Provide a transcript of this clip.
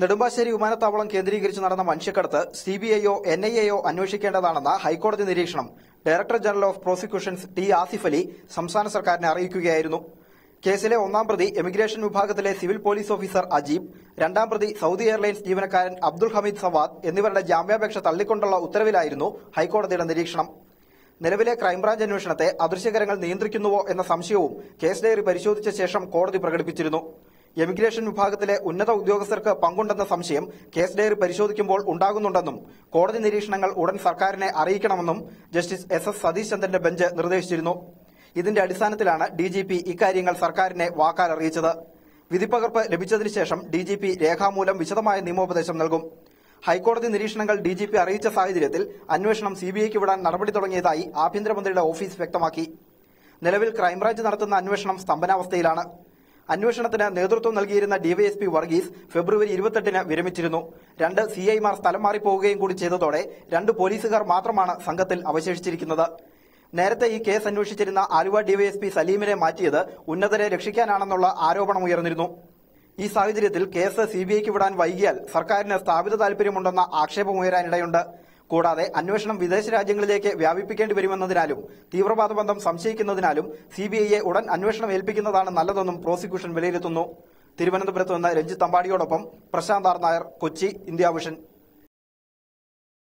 നെടുമ്പാശ്ശേരി വിമാനത്താവളം കേന്ദ്രീകരിച്ച് നടന്ന മനുഷ്യക്കടത്ത് സിബിഐയോ എൻ ഐ എയോ അന്വേഷിക്കേണ്ടതാണെന്ന ഹൈക്കോടതി നിരീക്ഷണം director general of prosecutions T Asif Ali സംസ്ഥാന സർക്കാരിനെ അറിയിക്കുകയായിരുന്നു. കേസിലെ ഒന്നാം പ്രതി എമിഗ്രേഷൻ വിഭാഗത്തിലെ സിവിൽ പോലീസ് ഓഫീസർ അജീബ് രണ്ടാം പ്രതി സൌദി എയർലൈൻസ് ജീവനക്കാരൻ അബ്ദുൾ ഹമീദ് സവാദ് എന്നിവരുടെ ജാമ്യാപേക്ഷ തള്ളിക്കൊണ്ടുള്ള ഉത്തരവിലായിരുന്നു ഹൈക്കോടതിയുടെ നിരീക്ഷണം. നിലവിലെ ക്രൈംബ്രാഞ്ച് അന്വേഷണത്തെ അദൃശ്യകരങ്ങൾ നിയന്ത്രിക്കുന്നുവോ എന്ന സംശയവും കേസ് ഡയറി പരിശോധിച്ച ശേഷം കോടതി പ്രകടിപ്പിച്ചിരുന്നു. എമിഗ്രേഷൻ വിഭാഗത്തിലെ ഉന്നത ഉദ്യോഗസ്ഥർക്ക് പങ്കുണ്ടെന്ന സംശയം കേസ് ഡയറി പരിശോധിക്കുമ്പോൾ ഉണ്ടാകുന്നുണ്ടെന്നും കോടതി നിരീക്ഷണങ്ങൾ ഉടൻ സർക്കാരിനെ അറിയിക്കണമെന്നും ജസ്റ്റിസ് എസ് എസ് സതീഷ് ചന്ദ്രന്റെ ബെഞ്ച് നിർദ്ദേശിച്ചിരുന്നു. ഇതിന്റെ അടിസ്ഥാനത്തിലാണ് ഡിജിപി ഇക്കാര്യങ്ങൾ സർക്കാരിനെ വാക്കാൽ അറിയിച്ചത്. വിധിപ്പകർപ്പ് ലഭിച്ചതിനു ശേഷം ഡിജിപി രേഖാമൂലം വിശദമായ നിയമോപദേശം നൽകും. ഹൈക്കോടതി നിരീക്ഷണങ്ങൾ ഡിജിപി അറിയിച്ച സാഹചര്യത്തിൽ അന്വേഷണം സിബിഐക്ക് വിടാൻ നടപടി തുടങ്ങിയതായി ആഭ്യന്തരമന്ത്രിയുടെ ഓഫീസ് വ്യക്തമാക്കി. നിലവിൽ ക്രൈംബ്രാഞ്ച് നടത്തുന്ന അന്വേഷണം സ്തംഭനാവസ്ഥയിലാണ്. അന്വേഷണത്തിന് നേതൃത്വം നൽകിയിരുന്ന ഡിവൈഎസ്പി വർഗീസ് ഫെബ്രുവരി ഇരുപത്തെട്ടിന് വിരമിച്ചിരുന്നു. രണ്ട് സിഐമാർ സ്ഥലം മാറിപ്പോവുകയും കൂടി ചെയ്തതോടെ രണ്ട് പോലീസുകാർ മാത്രമാണ് സംഘത്തിൽ അവശേഷിച്ചിരിക്കുന്നത്. നേരത്തെ ഈ കേസ് അന്വേഷിച്ചിരുന്ന ആലുവ ഡിവൈഎസ്പി സലീമിനെ മാറ്റിയത് ഉന്നതരെ രക്ഷിക്കാനാണെന്നുള്ള ആരോപണം ഉയർന്നിരുന്നു. ഈ സാഹചര്യത്തിൽ കേസ് സിബിഐക്ക് വിടാൻ വൈകിയാൽ സർക്കാരിന് സ്ഥാപിത താൽപര്യമുണ്ടെന്ന ആക്ഷേപമുയരാനിടയുണ്ട് കൂടാതെ അന്വേഷണം വിദേശ രാജ്യങ്ങളിലേക്ക് വ്യാപിപ്പിക്കേണ്ടി വരുമെന്നതിനാലും തീവ്രവാദ ബന്ധം സംശയിക്കുന്നതിനാലും സിബിഐയെ ഉടൻ അന്വേഷണം ഏൽപ്പിക്കുന്നതാണ് നല്ലതെന്നും പ്രോസിക്യൂഷൻ വിലയിരുത്തുന്നു. തിരുവനന്തപുരത്ത് നിന്ന് Ranjith അമ്പാടിയോടൊപ്പം Prashanth R Nair Kochi India vision.